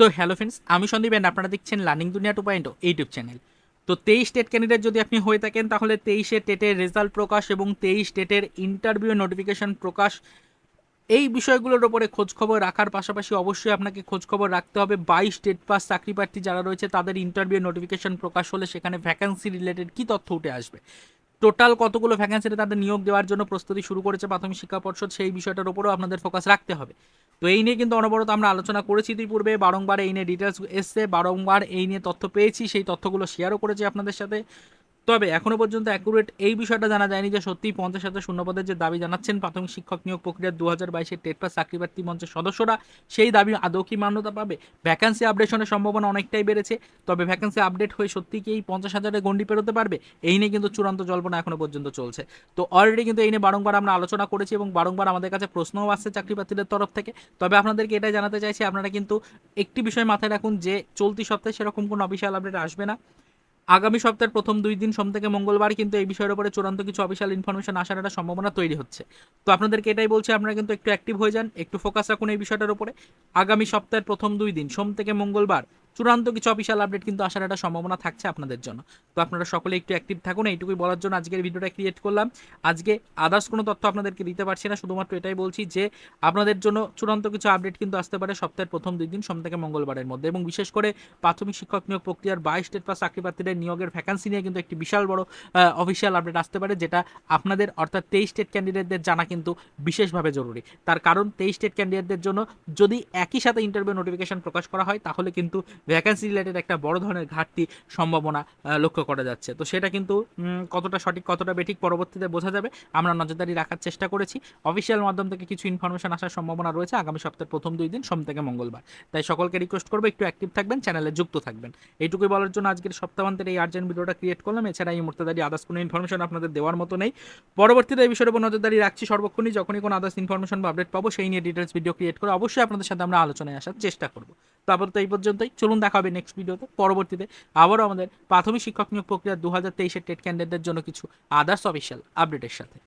তো hello friends আমি Sandeep and আপনারা দেখছেন লার্নিং দুনিয়া টু পয়েন্ট ইউটিউব চ্যানেল তো তেইশ টেট ক্যান্ডিডেট যদি আপনি হয়ে থাকেন, তাহলে তেইশে টেটের রেজাল্ট প্রকাশ এবং তেইশ টেটের ইন্টারভিউ নোটিফিকেশন প্রকাশ। এই বিষয়গুলোর ওপরে খোঁজখবর রাখার পাশাপাশি অবশ্যই আপনাকে খোঁজখবর রাখতে হবে। বাইশ টেট পাস চাকরি প্রার্থী যারা রয়েছে, তাদের ইন্টারভিউ নোটিফিকেশন প্রকাশ হলে সেখানে ভ্যাকান্সি রিলেটেড কী তথ্য উঠে আসবে। টোটাল কতগুলো ভ্যাকান্সিতে তাদের নিয়োগ দেওয়ার জন্য প্রস্তুতি শুরু করেছে প্রাথমিক শিক্ষা পর্ষদ, সেই বিষয়টার উপরেও আপনাদের ফোকাস রাখতে হবে। তো এই নিয়ে কিন্তু অনবরত আমরা আলোচনা করেছি ইতিপূর্বে, বারংবার এই নিয়ে ডিটেলস এসছে, বারংবার এই নিয়ে তথ্য পেয়েছি, সেই তথ্যগুলো শেয়ারও করেছি আপনাদের সাথে। তবে এখনও পর্যন্ত অ্যাকুরেট এই বিষয়টা জানা যায়নি যে সত্যিই পঞ্চাশ হাজার শূন্যপদের যে দাবি জানাচ্ছেন প্রাথমিক শিক্ষক নিয়োগ প্রক্রিয়া দু হাজার বাইশের টেট পাস চাকরি প্রার্থী মঞ্চের সদস্যরা, সেই দাবি আদৌ কি মান্যতা পাবে? ভ্যাকান্সি আপডেশনের সম্ভাবনা অনেকটাই বেড়েছে। তবে ভ্যাকান্সি আপডেট হয়ে সত্যি কি এই পঞ্চাশ হাজারের গন্ডি পেরোতে পারবে? এই নিয়ে কিন্তু চূড়ান্ত জল্পনা এখনও পর্যন্ত চলছে। তো অলরেডি কিন্তু এই নিয়ে বারংবার আমরা আলোচনা করেছি এবং বারংবার আমাদের কাছে প্রশ্নও আসছে চাকরি প্রার্থীদের তরফ থেকে। তবে আপনাদেরকে এটাই জানাতে চাইছি, আপনারা কিন্তু একটি বিষয় মাথায় রাখুন যে চলতি সপ্তাহে সেরকম কোনো অফিসিয়াল আপডেট আসবে না। আগামী সপ্তাহের প্রথম দুই দিন সোম থেকে মঙ্গলবার কিন্তু এই বিষয়ের উপরে চূড়ান্ত কিছু অফিসিয়াল ইনফরমেশন আসার একটা সম্ভাবনা তৈরি হচ্ছে। তো আপনাদেরকে এটাই বলছি, আপনারা কিন্তু একটু অ্যাক্টিভ হয়ে যান, একটু ফোকাস রাখুন এই বিষয়টার উপরে। আগামী সপ্তাহের প্রথম দুই দিন, সোম থেকে মঙ্গলবার চূড়ান্ত কিছু অফিসিয়াল আপডেট কিন্তু আসার একটা সম্ভাবনা থাকছে আপনাদের জন্য। তো আপনারা সকলে একটু অ্যাক্টিভ থাকুন, এইটুকুই বলার জন্য আজকের ভিডিওটা ক্রিয়েট করলাম। আজকে আদার্স কোনো তথ্য আপনাদেরকে দিতে পারছি না, শুধুমাত্র এটাই বলছি যে আপনাদের জন্য চূড়ান্ত কিছু আপডেট কিন্তু আসতে পারে সপ্তাহের প্রথম দুই দিন সোম থেকে মঙ্গলবারের মধ্যে এবং বিশেষ করে প্রাথমিক শিক্ষক নিয়োগ প্রক্রিয়ার বাইশ স্টেট পাস চাকরি প্রার্থীদের নিয়োগের ভ্যাকান্সি নিয়ে কিন্তু একটি বিশাল বড় অফিসিয়াল আপডেট আসতে পারে যেটা আপনাদের অর্থাৎ তেইশ স্টেট ক্যান্ডিডেটদের জানা কিন্তু বিশেষভাবে জরুরি। তার কারণ তেইশ স্টেট ক্যান্ডিডেটদের জন্য যদি একই সাথে ইন্টারভিউ নোটিফিকেশন প্রকাশ করা হয় তাহলে কিন্তু ভ্যাকান্সি রিলেটেড একটা বড় ধরনের ঘাটতি সম্ভাবনা লক্ষ্য করা যাচ্ছে। তো সেটা কিন্তু কতটা সঠিক, কতটা বেঠিক পরবর্তীতে বোঝা যাবে। আমরা নজরদারি রাখার চেষ্টা করেছি। অফিসিয়াল মাধ্যম থেকে কিছু ইনফরমেশন আসার সম্ভাবনা রয়েছে। আগামী সপ্তাহের প্রথম দুই দিন, সোম থেকে মঙ্গলবার। তাই সকলকে রিকোয়েস্ট করব, একটু অ্যাক্টিভ থাকবেন চ্যানেলে যুক্ত থাকবেন। এইটুকুই বলার জন্য আজকের সপ্তাহান্তের এই আর্জেন্ট ভিডিওটা ক্রিয়েট করলাম। এছাড়া এই মুহূর্তে দাঁড়িয়ে আদার্স কোনো ইনফরমেশন আপনাদের দেওয়ার মতো নেই। পরবর্তীতে এই বিষয়ের উপর নজরদারি রাখছি সর্বক্ষণই। যখনই কোনো আদার্স ইনফরমেশন বা আপডেট পাবো, সেই নিয়ে ডিটেলস ভিডিও ক্রিয়েট করে অবশ্যই আপনাদের সাথে আমরা আলোচনায় আসার চেষ্টা করব। তারপর তো এই পর্যন্তই। চলুন দেখা হবে নেক্সট ভিডিওতে পরবর্তীতে আবারও আমাদের প্রাথমিক শিক্ষক নিয়োগ প্রক্রিয়া দু হাজার তেইশের টেট ক্যান্ডিডেটদের জন্য কিছু আদার্স অফিসিয়াল আপডেটের সাথে।